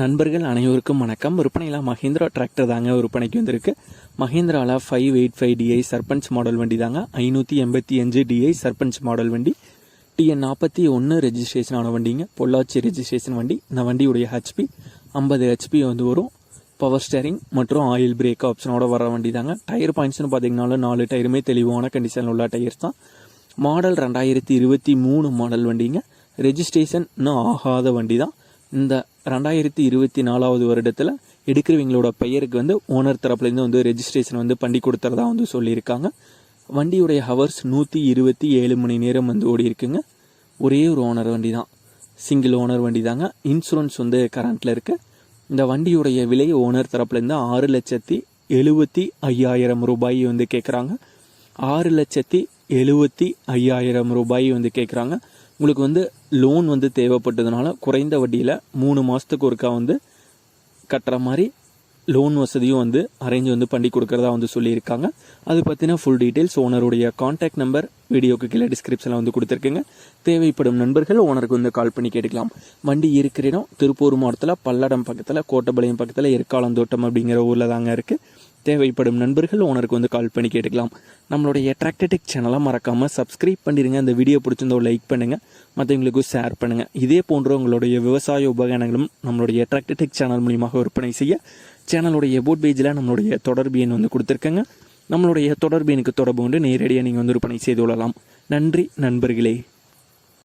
நண்பர்கள் அனைவருக்கும் வணக்கம். விற்பனையில் மஹேந்திரா டிராக்டர் தாங்க விற்பனைக்கு வந்திருக்கு. மஹேந்திராவில் five eight five DI Sarpanch model வண்டி தாங்க. ஐநூற்றி எண்பத்தி அஞ்சு டிஐ சர்பஞ்ச் மாடல் வண்டி. டிஎன் நாற்பத்தி ஒன்று ரெஜிஸ்ட்ரேஷன் ஆன வண்டிங்க. பொள்ளாச்சி ரெஜிஸ்ட்ரேஷன் வண்டி. இந்த வண்டியுடைய ஹெச்பி ஐம்பது ஹெச்பி வந்து வரும். பவர் ஸ்டேரிங் மற்றும் ஆயில் பிரேக் ஆப்ஷனோட வர வண்டி தாங்க. டயர் பாயிண்ட்ஸ்னு பார்த்தீங்கனாலும் நாலு டயருமே தெளிவான கண்டிஷனில் உள்ள டயர்ஸ் தான். மாடல் ரெண்டாயிரத்தி இருபத்தி மூணு மாடல் வண்டிங்க. ரெஜிஸ்ட்ரேஷன் இன்னும் ஆகாத வண்டி தான். இந்த ரெண்டாயிரத்தி இருபத்தி நாலாவது வருடத்தில் எடுக்கிறவங்களோட பெயருக்கு வந்து ஓனர் தரப்புலேருந்து வந்து ரெஜிஸ்ட்ரேஷன் வந்து பண்ணி கொடுத்துறதா வந்து சொல்லியிருக்காங்க. வண்டியுடைய ஹவர்ஸ் நூற்றி இருபத்தி ஏழு மணி நேரம் வந்து ஓடி இருக்குங்க. ஒரே ஒரு ஓனர் வண்டி தான் சிங்கிள் ஓனர் வண்டி தாங்க இன்சூரன்ஸ் வந்து கரண்ட்டில் இருக்குது இந்த வண்டியுடைய விலை ஓனர் தரப்புலேருந்து ஆறு லட்சத்தி எழுபத்தி ஐயாயிரம் ரூபாய் வந்து கேட்குறாங்க ஆறு லட்சத்தி எழுபத்தி ஐயாயிரம் ரூபாய் வந்து கேட்குறாங்க உங்களுக்கு வந்து லோன் வந்து தேவைப்பட்டதுனால குறைந்த வட்டியில் மூணு மாதத்துக்கு ஒருக்கா வந்து கட்டுற மாதிரி லோன் வசதியும் வந்து அரேஞ்ச் வந்து பண்ணி கொடுக்குறதா வந்து சொல்லியிருக்காங்க. அது பற்றின ஃபுல் டீட்டெயில்ஸ் ஓனருடைய காண்டாக்ட் நம்பர் வீடியோக்கு கீழே டிஸ்கிரிப்ஷனில் வந்து கொடுத்துருக்குங்க. தேவைப்படும் நண்பர்கள் ஓனருக்கு வந்து கால் பண்ணி கேட்டுக்கலாம். வண்டி இருக்கிற இடம் திருப்பூர் மாவட்டத்தில் பல்லடம் பக்கத்தில் கோட்டபாளையம் பக்கத்தில் எருக்காலந்தோட்டம் அப்படிங்கிற ஊரில் தாங்க இருக்குது தேவைப்படும் நண்பர்கள் ஓனருக்கு வந்து கால் பண்ணி கேட்டுக்கலாம். நம்மளுடைய அட்ராக்டடிக் சேனலாக மறக்காமல் சப்ஸ்கிரைப் பண்ணிடுங்க அந்த வீடியோ பிடிச்சிருந்தோ லைக் பண்ணுங்கள் மற்றவங்களுக்கும் ஷேர் பண்ணுங்கள் இதே போன்ற உங்களுடைய விவசாய உபகரணங்களும் நம்மளுடைய அட்ராக்டடிக் சேனல் மூலியமாக விற்பனை செய்ய சேனலுடைய போட் பேஜில் நம்மளுடைய தொடர்பு எண் வந்து கொடுத்துருக்கேங்க. நம்மளுடைய தொடர்பு எனக்கு தொடர்பு கொண்டு நேரடியாக நீங்கள் வந்து விற்பனை செய்து கொள்ளலாம். நன்றி நண்பர்களே.